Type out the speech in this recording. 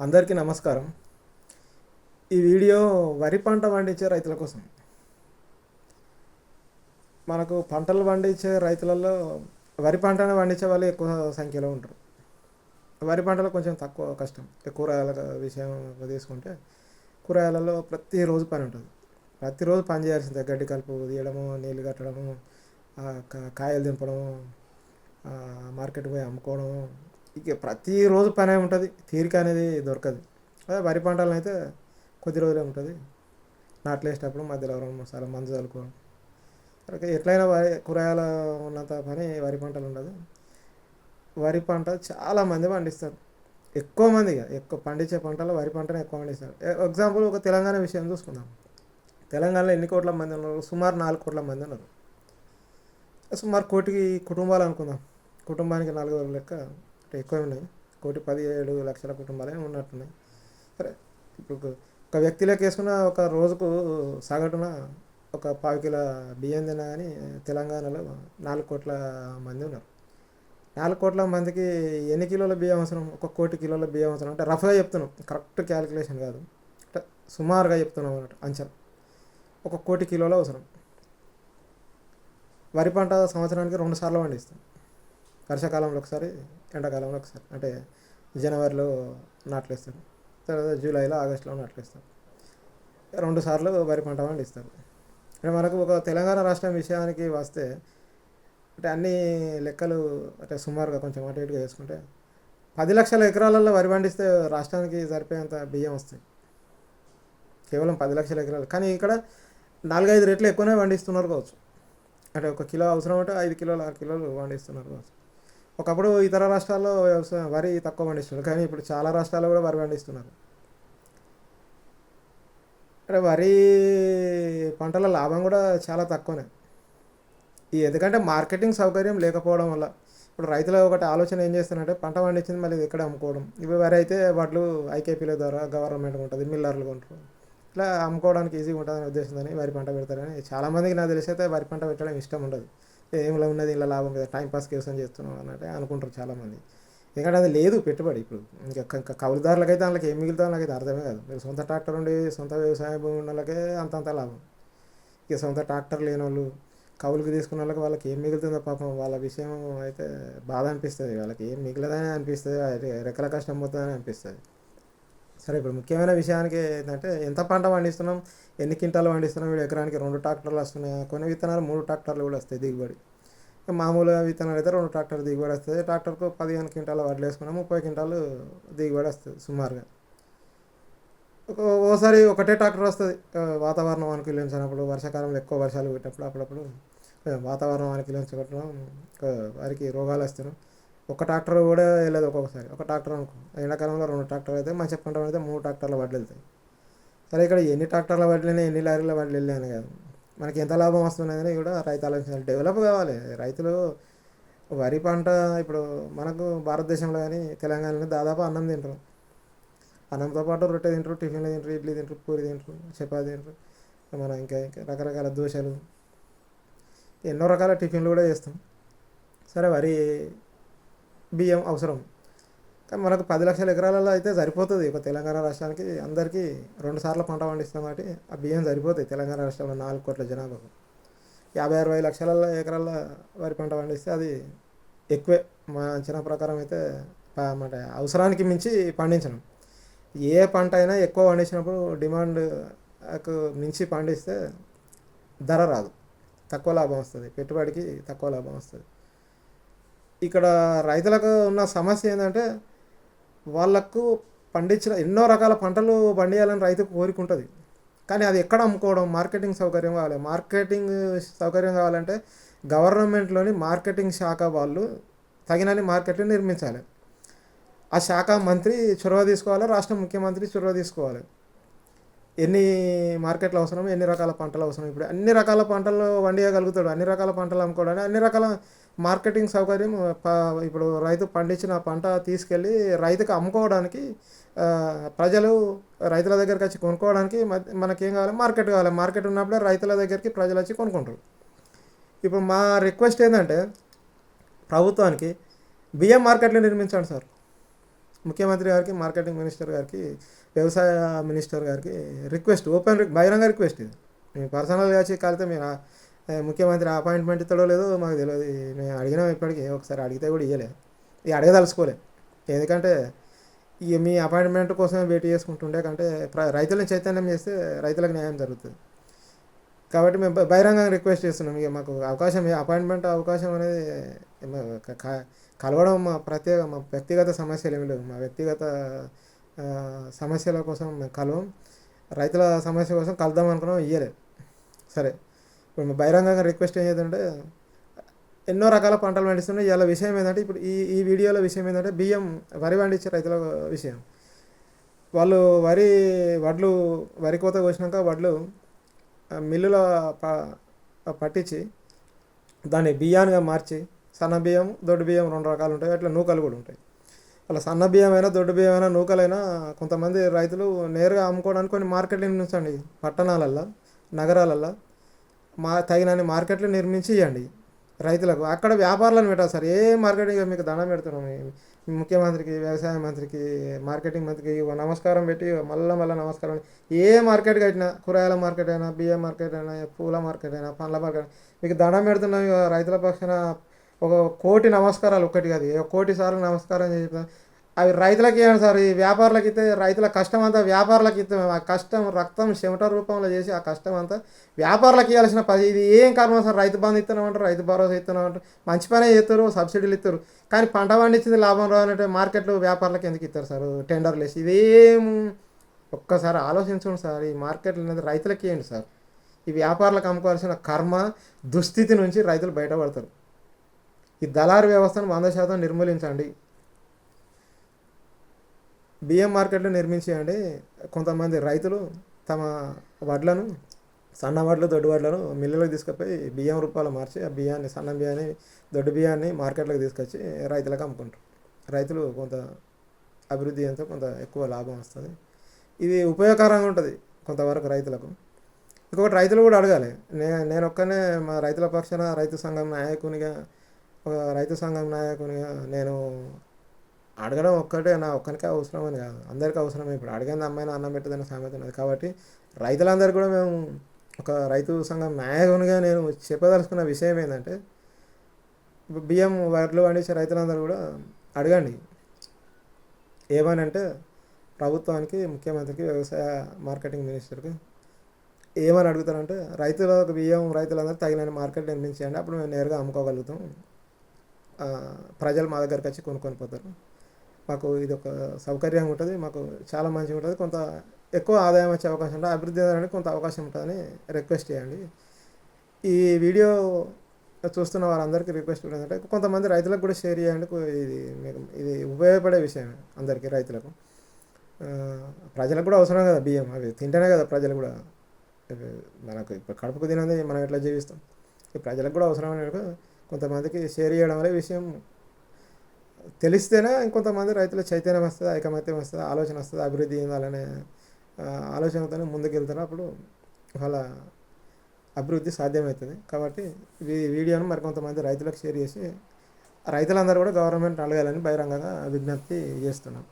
అందరికీ నమస్కారం. ఈ వీడియో వరి పంట పండించే రైతుల కోసం. మనకు పంటలు పండించే రైతులలో వరి పంటను పండించే వాళ్ళు ఎక్కువ సంఖ్యలో ఉంటారు. వరి పంటలో కొంచెం తక్కువ కష్టం. కూరగాయల విషయం తీసుకుంటే కూరగాయలలో ప్రతిరోజు పని ఉంటుంది. ప్రతిరోజు పని చేయాల్సిందే. గడ్డి కలుపు తీయడము నీళ్ళు కట్టడము కాయలు దింపడము మార్కెట్కి మార్కెట్ పోయి అమ్ముకోవడము ఇక ప్రతిరోజు పనే ఉంటుంది. తీరిక అనేది దొరకదు. అదే వరి పంటలను అయితే కొద్ది రోజులే ఉంటుంది. నాట్లు వేసేటప్పుడు మధ్యలో రెండు సార్లు మందు చల్లుకోవడం. ఎట్లయినా వరి కూరగాయల ఉన్నంత పని వరి పంటలు ఉండదు. వరి పంట చాలా మంది పండిస్తారు. ఎక్కువ మంది ఇక ఎక్కువ పండించే పంటలో వరి పంటనే ఎక్కువ పండిస్తారు. ఎగ్జాంపుల్ ఒక తెలంగాణ విషయం చూసుకుందాం. తెలంగాణలో ఎన్ని కోట్ల మంది ఉన్నారు? సుమారు నాలుగు కోట్ల మంది ఉన్నారు. సుమారు కోటికి కుటుంబాలు అనుకుందాం. కుటుంబానికి నలుగురు లెక్క ఎక్కువ ఉన్నాయి కోటి పదిహేడు లక్షల కుటుంబాలే ఉన్నట్టున్నాయి. సరే ఇప్పుడు ఒక- వ్యక్తి లెక్కేసుకున్న ఒక రోజుకు సగటున ఒక పావు కిలో బియ్యం తిన్నా కానీ తెలంగాణలో నాలుగు కోట్ల మంది ఉన్నారు. నాలుగు కోట్ల మందికి ఎన్ని కిలోల బియ్యం అవసరం? ఒక కోటి కిలోల బియ్యం అవసరం అంటే రఫ్గా చెప్తున్నాం. కరెక్ట్ క్యాలిక్యులేషన్ కాదు. అంటే సుమారుగా చెప్తున్నాం అన్నట్టు అంచనా. ఒక కోటి కిలోలు అవసరం. వరి పంట సంవత్సరానికి రెండు సార్లు పండిస్తాం. వర్షాకాలంలో ఒకసారి ఎండాకాలంలో ఒకసారి. అంటే జనవరిలో నాట్లేస్తారు. తర్వాత జూలైలో ఆగస్టులో నాట్లేస్తారు. రెండు సార్లు వరి పంట పండిస్తారు అంటే మనకు ఒక తెలంగాణ రాష్ట్రం విషయానికి వస్తే అంటే అన్ని లెక్కలు అంటే సుమారుగా కొంచెం అటు ఇటుగా వేసుకుంటే పది లక్షల ఎకరాలలో వరి పండిస్తే రాష్ట్రానికి సరిపోయేంత బియ్యం వస్తాయి. కేవలం పది లక్షల ఎకరాలు. కానీ ఇక్కడ నాలుగైదు రెట్లు ఎక్కువనే పండిస్తున్నారు కావచ్చు. అంటే ఒక కిలో అవసరం అంటే ఐదు కిలోలు ఆరు కిలోలు పండిస్తున్నారు కావచ్చు. ఒకప్పుడు ఇతర రాష్ట్రాల్లో వ్యవసాయం వరి తక్కువ పండిస్తున్నారు. కానీ ఇప్పుడు చాలా రాష్ట్రాల్లో కూడా వరి పండిస్తున్నారు. అంటే వరి పంటల లాభం కూడా చాలా తక్కువనే. ఈ ఎందుకంటే మార్కెటింగ్ సౌకర్యం లేకపోవడం వల్ల ఇప్పుడు రైతుల ఒకటి ఆలోచన ఏం చేస్తారంటే పంట పండించింది మళ్ళీ ఇక్కడ అమ్ముకోవడం. ఇవి వరి అయితే వాటిలో ఐకేపీల ద్వారా గవర్నమెంట్ ఉంటుంది మిల్లర్లు కొంటారు. ఇట్లా అమ్ముకోవడానికి ఈజీగా ఉంటుందనే ఉద్దేశంతో వరి పంట పెడతారని. చాలామందికి నాకు తెలిసి అయితే వరి పంట పెట్టడం ఇష్టం ఉండదు. ఏమిలా ఉన్నది ఇలా లాభం కదా టైంపాస్ కోసం చేస్తున్నాం అన్నట్టు అనుకుంటారు చాలామంది. ఎందుకంటే అది లేదు పెట్టుబడి ఇప్పుడు. ఇంకా క- క- కౌలుదారులకైతే వాళ్ళకి ఏం మిగులుతుందో నాకైతే అర్థమే కాదు. మీరు సొంత ట్రాక్టర్ ఉండి సొంత వ్యవసాయ భూమి ఉన్న వాళ్ళకే అంతంత లాభం. ఇక సొంత ట్రాక్టర్ లేని వాళ్ళు కౌలుకి తీసుకున్న వాళ్ళకి వాళ్ళకి ఏం మిగులుతుందో పాపం వాళ్ళ విషయం అయితే బాధ అనిపిస్తుంది. వాళ్ళకి ఏం మిగిలదని అనిపిస్తుంది రెక్కల కష్టం పోతుందని అనిపిస్తుంది. సరే ఇప్పుడు ముఖ్యమైన విషయానికి ఏంటంటే ఎంత పంట పండిస్తున్నాం ఎన్ని క్వింటాలు పండిస్తున్నాం వీడు ఎకరానికి రెండు ట్రాక్టర్లు వస్తున్నాయి. కొన్ని విత్తనాలు మూడు ట్రాక్టర్లు కూడా వస్తాయి దిగుబడి. మామూలుగా విత్తనాలు అయితే రెండు ట్రాక్టర్ దిగుబడి వస్తుంది ట్రాక్టర్కు పదిహేను క్వింటాలు వడ్లు వేసుకున్నాం ముప్పై క్వింటాలు దిగుబడి వస్తుంది సుమారుగా. ఒక ఓసారి ఒకటే ట్రాక్టర్ వస్తుంది. వాతావరణం అనుకూలించినప్పుడు వర్షాకాలంలో ఎక్కువ వర్షాలు పెట్టినప్పుడు అప్పుడప్పుడు వాతావరణం అనుకూలించడం వారికి రోగాలు వస్తున్నాం ఒక ట్రాక్టర్ కూడా వెళ్ళదు ఒక్కొక్కసారి. ఒక ట్రాక్టర్ అనుకో. ఎండాకాలంలో రెండు ట్రాక్టర్ అయితే మంచి పంట అయితే మూడు ట్రాక్టర్ల వడ్లు వెళ్తాయి. సరే ఇక్కడ ఎన్ని ట్రాక్టర్ల వడ్లైనా ఎన్ని లారీల వడ్లు వెళ్ళాను కాదు మనకి ఎంత లాభం వస్తున్నాయని కూడా రైతు ఆలోచించాలి డెవలప్ కావాలి. రైతులు వరి పంట ఇప్పుడు మనకు భారతదేశంలో కానీ తెలంగాణలో దాదాపు అన్నం తింటారు. అన్నంతో పాటు రొట్టె తింటారు టిఫిన్లు తింటారు ఇడ్లీ తింటారు పూరి తింటారు చపాతి తింటారు. మన ఇంకా ఇంకా రకరకాల దోశలు ఎన్నో రకాల టిఫిన్లు కూడా చేస్తాం. సరే వరి బియ్యం అవసరం. కానీ మనకు పది లక్షల ఎకరాలలో అయితే సరిపోతుంది. ఒక తెలంగాణ రాష్ట్రానికి అందరికీ రెండు సార్లు పంట పండిస్తాం కాబట్టి ఆ బియ్యం సరిపోతాయి తెలంగాణ రాష్ట్రంలో నాలుగు కోట్ల జనాభాకు. యాభై అరవై లక్షల ఎకరాల వరి పంట పండిస్తే అది ఎక్కువే. మా అంచనా ప్రకారం అయితే మన అవసరానికి మించి పండించడం ఏ పంట అయినా ఎక్కువ పండించినప్పుడు డిమాండ్ మించి పండిస్తే ధర రాదు. తక్కువ లాభం వస్తుంది. పెట్టుబడికి తక్కువ లాభం వస్తుంది. ఇక్కడ రైతులకు ఉన్న సమస్య ఏంటంటే వాళ్ళకు పండించిన ఎన్నో రకాల పంటలు పండియాలని రైతుకు కోరిక ఉంటుంది. కానీ అది ఎక్కడ అమ్ముకోవడం? మార్కెటింగ్ సౌకర్యం కావాలి. మార్కెటింగ్ సౌకర్యం కావాలంటే గవర్నమెంట్లోని మార్కెటింగ్ శాఖ వాళ్ళు తగినన్ని మార్కెట్లు నిర్మించాలి. ఆ శాఖ మంత్రి చొరవ తీసుకోవాలి రాష్ట్ర ముఖ్యమంత్రి చొరవ తీసుకోవాలి. ఎన్ని మార్కెట్లు అవసరం ఎన్ని రకాల పంటలు అవసరం ఇప్పుడు. అన్ని రకాల పంటలు వండియగలుగుతాడు అన్ని రకాల పంటలు అమ్ముకోవడానికి అన్ని రకాల మార్కెటింగ్ సౌకర్యం ఇప్పుడు రైతు పండించిన పంట తీసుకెళ్ళి రైతుకు అమ్ముకోవడానికి ప్రజలు రైతుల దగ్గరికి వచ్చి కొనుక్కోవడానికి మ- మనకేం కావాలి? మార్కెట్ కావాలి. మార్కెట్ ఉన్నప్పుడే రైతుల దగ్గరికి ప్రజలు వచ్చి కొనుక్కుంటారు. ఇప్పుడు మా రిక్వెస్ట్ ఏంటంటే ప్రభుత్వానికి బియ్యం మార్కెట్లు నిర్మించండి సార్. ముఖ్యమంత్రి గారికి మార్కెటింగ్ మినిస్టర్ గారికి వ్యవసాయ మినిస్టర్ గారికి రిక్వెస్ట్ ఓపెన్ బహిరంగ రిక్వెస్ట్ ఇది. మేము పర్సనల్గా వచ్చి కలితే మీరు ముఖ్యమంత్రి అపాయింట్మెంట్ ఇస్తాడో లేదో మాకు తెలియదు. మేము అడిగినాం ఇప్పటికీ ఒకసారి అడిగితే కూడా ఇవ్వలేదు ఇక అడగదలుచుకోలే. ఎందుకంటే ఇక మీ అపాయింట్మెంట్ కోసమే వెయిట్ చేసుకుంటుండే కంటే ప్ర- రైతులను చైతన్యం చేస్తే రైతులకు న్యాయం జరుగుతుంది. కాబట్టి మేము బహిరంగంగా రిక్వెస్ట్ చేస్తున్నాం. ఇక మాకు అవకాశం అపాయింట్మెంట్ అవకాశం అనేది కలవడం మా ప్రత్యేక మా వ్యక్తిగత సమస్యలు ఏమి లేవు. మా వ్యక్తిగత సమస్యల కోసం మేము కలవం. రైతుల సమస్య కోసం కలుద్దాం అనుకున్నాం ఇయ్యలేదు. సరే. ఇప్పుడు మేము బహిరంగంగా రిక్వెస్ట్ ఏం చేద్దంటే ఎన్నో రకాల పంటలు పండిస్తున్నాయి ఇలా విషయం ఏంటంటే ఇప్పుడు ఈ ఈ వీడియోలో విషయం ఏంటంటే బియ్యం వరి పండించే రైతుల విషయం. వాళ్ళు వరి వడ్లు వరి కోత కోసినాక వడ్లు మిల్లులో పట్టించి దాన్ని బియ్యాన్నిగా మార్చి సన్న బియ్యం దొడ్డు బియ్యం రెండు రకాలు ఉంటాయి. అట్లా నూకలు కూడా ఉంటాయి. అలా సన్న బియ్యం అయినా దొడ్డు బియ్యం అయినా నూకలైనా కొంతమంది రైతులు నేరుగా అమ్ముకోవడానికి కొన్ని మార్కెట్లు నిర్మించండి. పట్టణాలల్లో నగరాలల్లో మా తగినన్ని మార్కెట్లు నిర్మించి ఇవ్వండి రైతులకు. అక్కడ వ్యాపారాలను పెట్టాలి సార్. ఏ మార్కెటింగ్ మీకు దండం పెడుతున్నాం? ముఖ్యమంత్రికి వ్యవసాయ మంత్రికి మార్కెటింగ్ మంత్రికి నమస్కారం పెట్టి మళ్ళీ మళ్ళీ నమస్కారం. ఏ మార్కెట్ కట్టినా కూరగాయల మార్కెట్ అయినా బియ్యం మార్కెట్ అయినా పూల మార్కెట్ అయినా పండ్ల మార్కెట్ అయినా మీకు దండం పెడుతున్నాం ఇక రైతుల పక్షాన ఒక కోటి నమస్కారాలు ఒక్కటి కాదు. ఒక కోటి సార్లు నమస్కారం చేసి అవి రైతులకి ఇవ్వండి సార్ ఈ వ్యాపారులకు ఇస్తే రైతుల కష్టం అంతా వ్యాపారులకు ఇస్తే ఆ కష్టం రక్తం చెమట రూపంలో చేసి ఆ కష్టం అంతా వ్యాపారులకు ఇవ్వాల్సిన పది ఇది ఏం కారణం సార్? రైతు బంధు ఇస్తున్నామంటారు రైతు భరోసా ఇస్తున్నామంటారు మంచి పనే చేస్తారు సబ్సిడీలు ఇస్తారు. కానీ పంట పండించింది లాభం రావాలంటే మార్కెట్లో వ్యాపారులకు ఎందుకు ఇస్తారు సార్? టెండర్లు వేసి ఇదేం ఒక్కసారి ఆలోచించండి సార్. ఈ మార్కెట్లు అనేది రైతులకి ఇవ్వండి సార్? ఈ వ్యాపారులకు అమ్ముకోవాల్సిన కర్మ దుస్థితి నుంచి రైతులు బయటపడతారు. ఈ దళారు వ్యవస్థను వంద శాతం నిర్మూలించండి. బియ్యం మార్కెట్లు నిర్మించేయండి. కొంతమంది రైతులు తమ వడ్లను సన్న వడ్లు దొడ్డు వడ్లను మిల్లులకు తీసుకుపోయి బియ్యం రూపాయలు మార్చి ఆ బియ్యాన్ని సన్న బియ్యాన్ని దొడ్డు బియ్యాన్ని మార్కెట్లకు తీసుకొచ్చి రైతులకు అమ్ముకుంటారు. రైతులు కొంత అభివృద్ధి ఎంతో కొంత ఎక్కువ లాభం వస్తుంది. ఇది ఉపయోగకరంగా ఉంటుంది కొంతవరకు రైతులకు. ఇంకొకటి రైతులు కూడా అడగాలి. నే నేను ఒక్కనే మా రైతుల పక్షాన రైతు సంఘం నాయకునిగా ఒక రైతు సంఘం నాయకునిగా నేను అడగడం ఒక్కటే నా ఒక్కరికే అవసరం అని కాదు. అందరికీ అవసరమే ఇప్పుడు. అడిగింది అమ్మాయిని అన్నం పెట్టదని సామెత ఉన్నది కాబట్టి రైతులందరికీ కూడా మేము ఒక రైతు సంఘం నాయకునిగా నేను చెప్పదలుచుకున్న విషయం ఏంటంటే బియ్యం వడ్లు పండించే రైతులందరూ కూడా అడగండి. ఏమని అంటే ప్రభుత్వానికి ముఖ్యమంత్రికి వ్యవసాయ మార్కెటింగ్ మినిస్టర్కి ఏమని అడుగుతారంటే రైతులకు బియ్యం రైతులందరూ తగిన మార్కెట్ నిర్మించండి అప్పుడు మేము నేరుగా అమ్ముకోగలుగుతాం. ప్రజలు మా దగ్గరికి వచ్చి కొనుక్కొని పోతారు. మాకు ఇది ఒక సౌకర్యంగా ఉంటుంది మాకు చాలా మంచిగా ఉంటుంది కొంత ఎక్కువ ఆదాయం వచ్చే అవకాశం ఉంటుంది అభివృద్ధి చెందడానికి కొంత అవకాశం ఉంటుందని రిక్వెస్ట్ చేయండి. ఈ వీడియో చూస్తున్న వారందరికీ రిక్వెస్ట్ ఏంటంటే కొంతమంది రైతులకు కూడా షేర్ చేయండి ఇది మీకు ఇది ఉపయోగపడే విషయం అందరికీ రైతులకు. ప్రజలకు కూడా అవసరం కదా బియ్యం అవి తింటేనే కదా ప్రజలు కూడా. మనకు ఇప్పుడు కడుపుకు తినది మనం ఎట్లా జీవిస్తాం? ఈ ప్రజలకు కూడా అవసరమైన కొంతమందికి షేర్ చేయడం వల్ల విషయం తెలిస్తేనే ఇంకొంతమంది రైతుల చైతన్యం వస్తుంది ఐకమత్యం వస్తుంది ఆలోచన వస్తుంది అభివృద్ధి చెందాలనే ఆలోచనతోనే ముందుకు అప్పుడు వాళ్ళ అభివృద్ధి సాధ్యమవుతుంది. కాబట్టి ఈ వీడియోను మరికొంతమంది రైతులకు షేర్ చేసి రైతులందరూ కూడా గవర్నమెంట్ అడగాలని బహిరంగంగా విజ్ఞప్తి చేస్తున్నాం.